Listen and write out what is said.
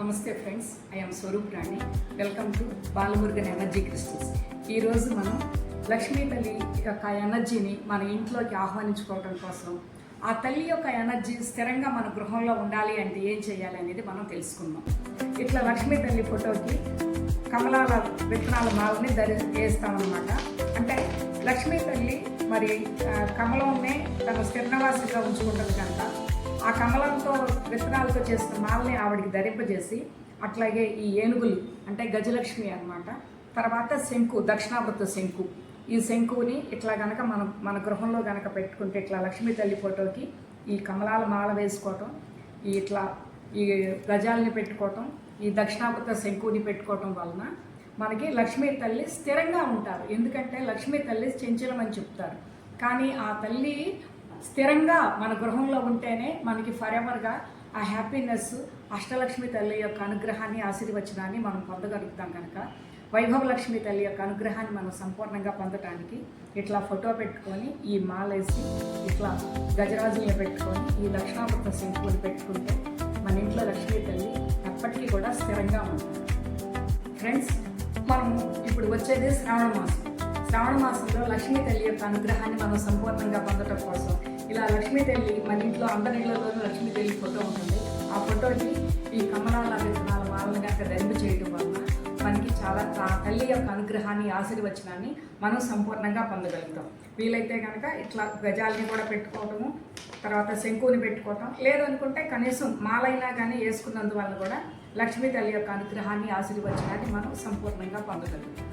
నమస్తే friends I'm Swaroop Rani. Welcome to Balamurugan energy crystals. ఈరోజు మనం లక్ష్మీ తల్లి యొక్క ఎనర్జీని మన ఇంట్లోకి ఆహ్వానించుకోవడం కోసం ఆ తల్లి యొక్క ఎనర్జీ స్థిరంగా మన గృహంలో ఉండాలి అంటే ఏం చేయాలి అనేది మనం తెలుసుకుందాం. ఇట్లా లక్ష్మీ తల్లి ఫోటోకి కమలాల విత్తనాల మాలని ధరి వేస్తామన్నమాట. అంటే లక్ష్మీ తల్లి మరి కమలంనే తన స్థిరనివాసిగా ఉంచుకుంటుంది కనుక ఆ కమలంతో విత్తనాలతో చేసిన మాలని ఆవిడికి ధరింపజేసి అట్లాగే ఈ ఏనుగులు అంటే గజలక్ష్మి అన్నమాట. తర్వాత శంకు దక్షిణావృత శంకు. ఈ శంకుని ఇట్లా గనక మనం మన గృహంలో గనక పెట్టుకుంటే ఇట్లా లక్ష్మీ తల్లి ఫోటోకి ఈ కమలాల మాల వేసుకోవటం ఈ ఇట్లా ఈ గజాలని పెట్టుకోవటం ఈ దక్షిణావృత శంకుని పెట్టుకోవటం వలన మనకి లక్ష్మీ తల్లి స్థిరంగా ఉంటారు. ఎందుకంటే లక్ష్మీ తల్లి చెంచలమని చెప్తారు. కానీ ఆ తల్లి స్థిరంగా మన గృహంలో ఉంటేనే మనకి ఫరెవర్గా ఆ హ్యాపీనెస్ అష్టలక్ష్మి తల్లి యొక్క అనుగ్రహాన్ని ఆశీర్వచనాన్ని మనం పొందగలుగుతాం కనుక. వైభవ లక్ష్మి తల్లి యొక్క అనుగ్రహాన్ని మనం సంపూర్ణంగా పొందటానికి ఇట్లా ఫోటో పెట్టుకొని ఈ మాలేసి ఇట్లా గజరాజులు పెట్టుకొని ఈ దక్షిణావృత శంకులు పెట్టుకుంటే మన ఇంట్లో లక్ష్మీ తల్లి ఎప్పటికీ కూడా స్థిరంగా ఉంటుంది. ఫ్రెండ్స్ మనం ఇప్పుడు వచ్చేది శ్రావణ మాసం. శ్రావణ మాసంలో లక్ష్మీ తల్లి యొక్క అనుగ్రహాన్ని మనం సంపూర్ణంగా పొందటం కోసం ఇలా లక్ష్మీ తల్లి మన ఇంట్లో అందరిలోనూ లక్ష్మీ తల్లి ఫోటో ఉంటుంది. ఆ ఫోటోకి ఈ కమలాల విత్తనాల మాలను కనుక ధరింపు చేయడం వలన మనకి చాలా తా తల్లి యొక్క అనుగ్రహాన్ని ఆశీర్వచనాన్ని మనం సంపూర్ణంగా పొందగలుగుతాం. వీలైతే కనుక ఇట్లా గజాలని కూడా పెట్టుకోవటము తర్వాత శంకుని పెట్టుకోవటం లేదనుకుంటే కనీసం మాలైనా కానీ వేసుకున్నందువల్ల కూడా లక్ష్మీ తల్లి యొక్క అనుగ్రహాన్ని ఆశీర్వచనాన్ని మనం సంపూర్ణంగా పొందగలుగుతాం.